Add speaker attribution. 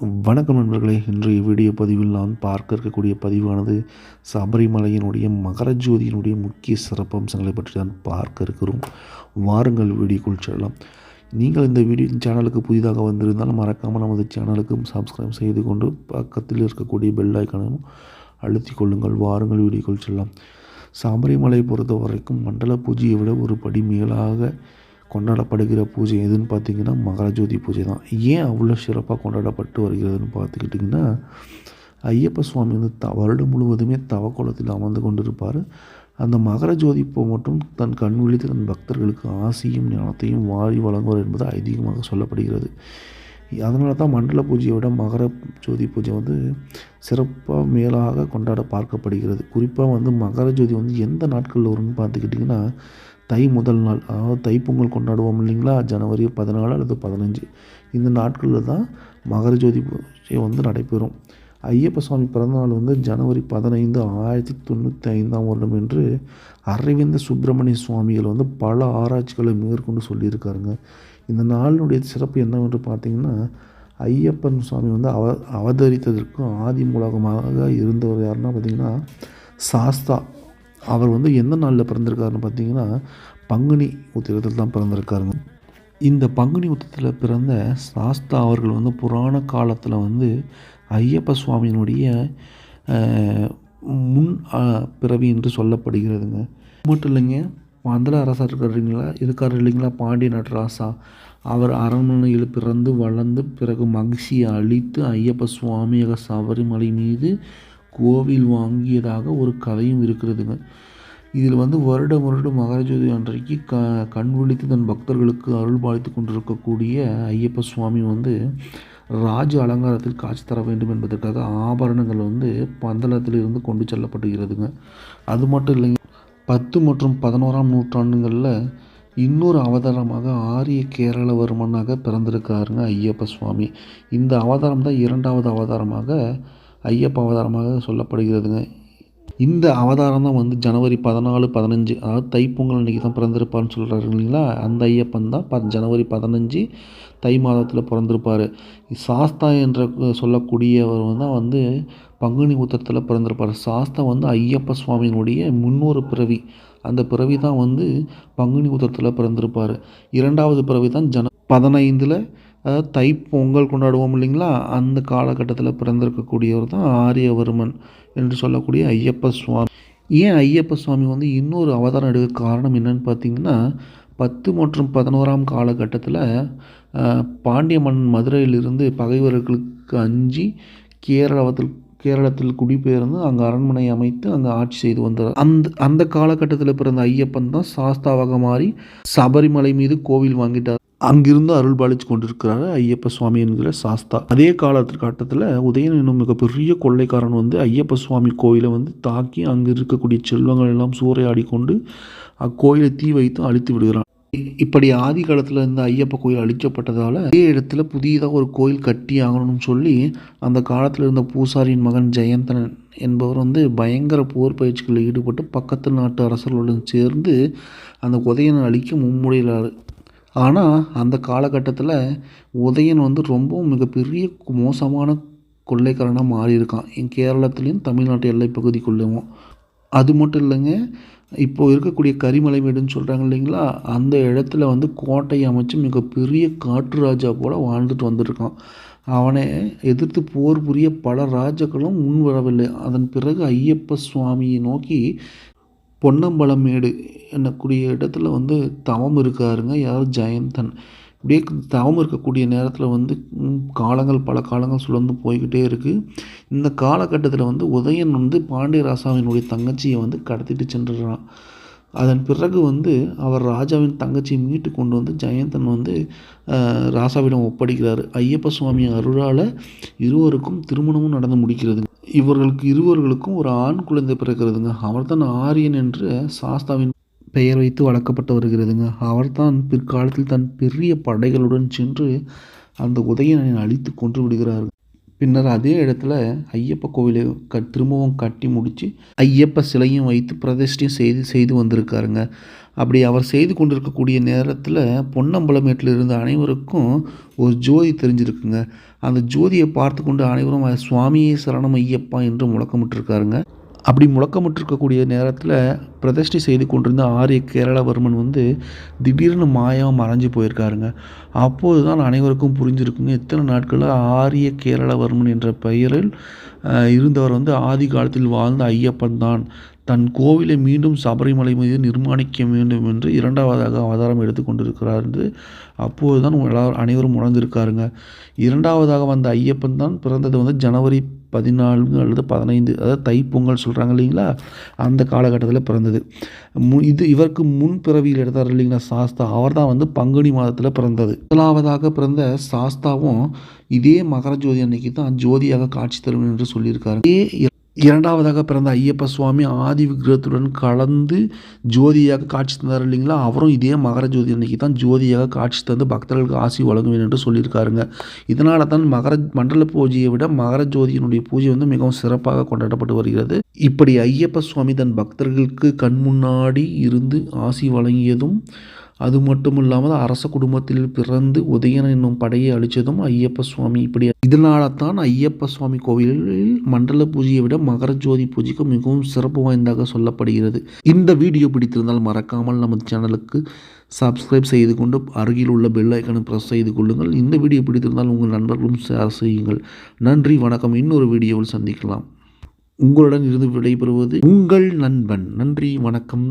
Speaker 1: வணக்கம் நண்பர்களே இன்றைய வீடியோ பதிவில் நான் பார்க்க இருக்கக்கூடிய பதிவானது சபரிமலையினுடைய மகரஜோதியினுடைய முக்கிய சிறப்பம்சங்களை பற்றி தான் பார்க்க இருக்கிறோம். வாருங்கள் வீடியோக்குள் செல்லலாம். நீங்கள் இந்த வீடியோ சேனலுக்கு புதிதாக வந்திருந்தால் மறக்காமல் நமது சேனலுக்கும் சப்ஸ்கிரைப் செய்து கொண்டு பக்கத்தில் இருக்கக்கூடிய பெல் ஐக்கனையும் அழுத்திக் கொள்ளுங்கள். வாருங்கள் வீடியோக்குள் செல்லலாம். சபரிமலை பொறுத்த வரைக்கும் மண்டல பூஜையை விட ஒரு படி மேலாக கொண்டாடப்படுகிற பூஜை எதுன்னு பார்த்தீங்கன்னா மகரஜோதி பூஜை தான். ஏன் அவ்வளோ சிறப்பாக கொண்டாடப்பட்டு வருகிறதுன்னு பார்த்துக்கிட்டிங்கன்னா ஐயப்ப சுவாமி வந்து த வருடம் முழுவதுமே தவக்கோலத்தில் அமர்ந்து கொண்டிருப்பார். அந்த மகர ஜோதி மட்டும் தன் கண் விழித்து தன் பக்தர்களுக்கு ஆசையும் ஞானத்தையும் வாரி வழங்குவார் என்பது ஐதீகமாக சொல்லப்படுகிறது. அதனால தான் மண்டல பூஜையை விட மகர ஜோதி பூஜை வந்து சிறப்பாக மேலாக கொண்டாட பார்க்கப்படுகிறது. குறிப்பாக வந்து மகர ஜோதி வந்து எந்த நாட்களில் வரும்னு பார்த்துக்கிட்டிங்கன்னா தை முதல் நாள் அதாவது தைப்பொங்கல் கொண்டாடுவோம் இல்லைங்களா? ஜனவரி பதினாலு அல்லது பதினஞ்சு. இந்த நாட்களில் தான் மகர ஜோதி பூஜை வந்து நடைபெறும். ஐயப்ப சுவாமி பிறந்தநாள் வந்து ஜனவரி பதினைந்து ஆயிரத்தி தொண்ணூற்றி ஐந்தாம் வருடம் என்று அரவிந்த சுப்பிரமணிய சுவாமிகள் வந்து பல ஆராய்ச்சிகளை மேற்கொண்டு சொல்லியிருக்காருங்க. இந்த நாளினுடைய சிறப்பு என்னவென்று பார்த்தீங்கன்னா ஐயப்பன் சுவாமி வந்து அவ அவதரித்ததற்கும் ஆதி மூலகமாக இருந்தவர் யாருன்னா பார்த்தீங்கன்னா சாஸ்தா. அவர் வந்து எந்த நாளில் பிறந்திருக்காருன்னு பார்த்தீங்கன்னா பங்குனி உத்திரத்தில் தான் பிறந்திருக்காருங்க. இந்த பங்குனி உத்திரத்தில் பிறந்த சாஸ்தா அவர்கள் வந்து புராண காலத்தில் வந்து ஐயப்ப சுவாமியினுடைய முன் பிறவி என்று சொல்லப்படுகிறதுங்க. மட்டும் இல்லைங்க மந்தல அரசர் இல்லைங்களா? இருக்கார் இல்லைங்களா? பாண்டிய நடராசா அவர் அரண்மனையில் பிறந்து வளர்ந்து பிறகு மகிழ்ச்சியை அழித்து ஐயப்ப சுவாமியாக சபரிமலை மீது கோவில் வாங்கியதாக ஒரு கதையும் இருக்கிறதுங்க. இதில் வந்து வருடம் வருடம் மகரஜோதி அன்றைக்கு க கண் விழித்து தன் பக்தர்களுக்கு அருள் பாலித்து கொண்டிருக்கக்கூடிய ஐயப்ப சுவாமி வந்து ராஜ அலங்காரத்தில் காட்சி தர வேண்டும் என்பதற்காக ஆபரணங்கள் வந்து பந்தளத்திலிருந்து கொண்டு செல்லப்படுகிறதுங்க அது மட்டும் இல்லைங்க பத்து மற்றும் பதினோராம் நூற்றாண்டுகளில் இன்னொரு அவதாரமாக ஆரிய கேரளவர்மனாக பிறந்திருக்காருங்க ஐயப்ப சுவாமி. இந்த அவதாரம் தான் இரண்டாவது அவதாரமாக ஐயப்ப அவதாரமாக சொல்லப்படுகிறதுங்க. இந்த அவதாரம் தான் வந்து ஜனவரி பதினாலு பதினஞ்சு. அதாவது தைப்பொங்கல் அன்றைக்கி தான் பிறந்திருப்பார்னு சொல்கிறாரு இல்லைங்களா? அந்த ஐயப்பன் தான் ப ஜனவரி பதினஞ்சு தை மாதத்தில் பிறந்திருப்பார். சாஸ்தா என்ற சொல்லக்கூடியவர் தான் வந்து பங்குனி உத்தரத்தில் பிறந்திருப்பார். சாஸ்தா வந்து ஐயப்ப சுவாமியினுடைய முன்னொரு பிறவி. அந்த பிறவி தான் வந்து பங்குனி உத்தரத்தில் பிறந்திருப்பார். இரண்டாவது பிறவி தான் ஜன பதினைந்தில் அதாவது தை பொங்கல் கொண்டாடுவோம் இல்லைங்களா? அந்த காலகட்டத்தில் பிறந்திருக்கக்கூடியவர் தான் ஆரியவர்மன் என்று சொல்லக்கூடிய ஐயப்ப சுவாமி. ஏன் ஐயப்ப சுவாமி வந்து இன்னொரு அவதாரம் எடுக்க காரணம் என்னன்னு பார்த்தீங்கன்னா பத்து மற்றும் பதினோராம் காலகட்டத்தில் பாண்டிய மன்னன் மதுரையிலிருந்து பகைவர்களுக்கு அஞ்சி கேரளத்தில் கேரளத்தில் குடிபெயர்ந்து அங்கே அரண்மனை அமைத்து அங்கே ஆட்சி செய்து வந்தார். அந்த அந்த காலகட்டத்தில் பிறந்த ஐயப்பன் தான் சாஸ்தாவாக மாறி சபரிமலை மீது கோவில் வாங்கிட்டார். அங்கிருந்து அருள் பாலிச்சு ஐயப்ப சுவாமி என்கிற சாஸ்தா. அதே காலகட்டத்தில் உதயன் என்னும் மிகப்பெரிய கொள்ளைக்காரன் வந்து ஐயப்ப சுவாமி கோயிலை வந்து தாக்கி அங்கே இருக்கக்கூடிய செல்வங்கள் எல்லாம் சூறையாடி கொண்டு அக்கோயிலை தீ வைத்து அழித்து விடுகிறான். இப்படி ஆதி காலத்தில் இருந்த ஐயப்ப கோயில் அழிக்கப்பட்டதால் அதே இடத்துல புதியதாக ஒரு கோயில் கட்டி ஆகணும்னு சொல்லி அந்த காலத்தில் இருந்த பூசாரியின் மகன் ஜெயந்தன் என்பவர் வந்து பயங்கர போர் பயிற்சிகளில் ஈடுபட்டு பக்கத்து நாட்டு அரசர்களுடன் சேர்ந்து அந்த உதயனை அழிக்க மும்முடிகிறார் ஆனால் அந்த காலகட்டத்தில் உதயன் வந்து ரொம்பவும் மிகப்பெரிய மோசமான கொள்ளைக்காரனாக மாறியிருக்கான். என் கேரளத்துலேயும் தமிழ்நாட்டு எல்லை பகுதிக்குள்ளேயும் அது மட்டும் இல்லைங்க இப்போது இருக்கக்கூடிய கரிமலை வீடுன்னு சொல்கிறாங்க இல்லைங்களா? அந்த இடத்துல வந்து கோட்டை அமைச்சு மிகப்பெரிய காற்று ராஜா போல் வாழ்ந்துட்டு வந்துருக்கான். அவனை எதிர்த்து போர் புரிய பல ராஜாக்களும் முன் வரவில்லை. அதன் பிறகு ஐயப்ப சுவாமியை நோக்கி பொன்னம்பலமேடு என்னக்கூடிய இடத்துல வந்து தவம் இருக்காருங்க. யார்? ஜெயந்தன். இப்படியே தவம் இருக்கக்கூடிய நேரத்தில் வந்து காலங்கள் பல காலங்கள் சுழந்து போய்கிட்டே இருக்குது இந்த காலகட்டத்தில் வந்து உதயன் வந்து பாண்டியராசாவினுடைய தங்கச்சியை வந்து கடத்திட்டு சென்றுடுறான் அதன் பிறகு வந்து அவர் ராஜாவின் தங்கச்சியை மீட்டு கொண்டு வந்து ஜெயந்தன் வந்து ராசாவிடம் ஒப்படைக்கிறார். ஐயப்ப சுவாமி அருளால் இருவருக்கும் திருமணமும் நடந்து முடிக்கிறது. இவர்களுக்கு இருவர்களுக்கும் ஒரு ஆண் குழந்தை பிறக்கிறதுங்க. அவர் தான் ஆரியன் என்று சாஸ்தாவின் பெயர் வைத்து வளர்க்கப்பட்டு வருகிறதுங்க. அவர்தான் பிற்காலத்தில் தன் பெரிய படைகளுடன் சென்று அந்த உதயனை அழித்து கொன்று விடுகிறார்கள். பின்னர் அதே இடத்துல ஐயப்ப கோவிலை க திரும்பவும் கட்டி முடித்து ஐயப்ப சிலையும் வைத்து பிரதிஷ்டையும் செய்து செய்து வந்திருக்காருங்க. அப்படி அவர் செய்து கொண்டிருக்கக்கூடிய நேரத்தில் பொன்னம்பலமேட்டில் இருந்த அனைவருக்கும் ஒரு ஜோதி தெரிஞ்சிருக்குங்க. அந்த ஜோதியை பார்த்து கொண்டு அனைவரும் சுவாமியே சரணம் ஐயப்பா என்று முழக்கமிட்டிருக்காருங்க. அப்படி முழக்கமிட்டிருக்கக்கூடிய நேரத்தில் பிரதிஷ்டை செய்து கொண்டிருந்த ஆரிய கேரளவர்மன் வந்து திடீர்னு மாயம் மறைஞ்சு போயிருக்காருங்க. அப்போது தான் அனைவருக்கும் புரிஞ்சிருக்குங்க. எத்தனை நாட்களில் ஆரிய கேரளவர்மன் என்ற பெயரில் இருந்தவர் வந்து ஆதி காலத்தில் வாழ்ந்த ஐயப்பன் தான். தன் கோவிலை மீண்டும் சபரிமலை மீது நிர்மாணிக்க வேண்டும் என்று இரண்டாவதாக அவதாரம் எடுத்துக்கொண்டிருக்கிறார் என்று அப்போது தான் எல்லாரும் அனைவரும் உணர்ந்திருக்காருங்க. இரண்டாவதாக வந்த ஐயப்பன் தான் பிறந்தது வந்து ஜனவரி பதினான்கு அல்லது பதினைந்து அதாவது தைப்பொங்கல் சொல்கிறாங்க இல்லைங்களா? அந்த காலகட்டத்தில் பிறந்தது. மு இது இவருக்கு முன் பிறவியில் எடுத்தார் இல்லைங்களா சாஸ்தா. அவர் தான் வந்து பங்குனி மாதத்தில் பிறந்தது. முதலாவதாக பிறந்த சாஸ்தாவும் இதே மகர ஜோதி அன்னைக்கு தான் ஜோதியாக காட்சி தரும் என்று சொல்லியிருக்காரு. இதே இரண்டாவதாக பிறந்த ஐயப்ப சுவாமி ஆதி விக்கிரகத்துடன் கலந்து ஜோதியாக காட்சி தந்தார் இல்லைங்களா? அவரும் இதே மகர ஜோதி அன்னைக்கு தான் ஜோதியாக காட்சி தந்து பக்தர்களுக்கு ஆசி வழங்குவேன் என்று சொல்லியிருக்காருங்க. இதனால தான் மகர மண்டல பூஜையை விட மகர ஜோதியினுடைய பூஜை வந்து மிகவும் சிறப்பாக கொண்டாடப்பட்டு வருகிறது. இப்படி ஐயப்ப சுவாமி தன் பக்தர்களுக்கு கண் முன்னாடி இருந்து ஆசி வழங்கியதும் அது மட்டும் இல்லாமல் அரச குடும்பத்தில் பிறந்து உதயன் என்னும் படையை அழித்ததும் ஐயப்ப சுவாமி இப்படி. இதனால தான் ஐயப்ப சுவாமி கோவிலில் மண்டல பூஜையை விட மகர ஜோதி பூஜைக்கு மிகவும் சிறப்பு வாய்ந்ததாக சொல்லப்படுகிறது. இந்த வீடியோ பிடித்திருந்தால் மறக்காமல் நமது சேனலுக்கு சப்ஸ்கிரைப் செய்து கொண்டு அருகில் உள்ள பெல் ஐக்கனை ப்ரெஸ் செய்து கொள்ளுங்கள். இந்த வீடியோ பிடித்திருந்தால் உங்கள் நண்பர்களும் ஷேர் செய்யுங்கள். நன்றி வணக்கம். இன்னொரு வீடியோவில் சந்திக்கலாம். உங்களுடன் இருந்து விடைபெறுவது உங்கள் நண்பன். நன்றி வணக்கம்.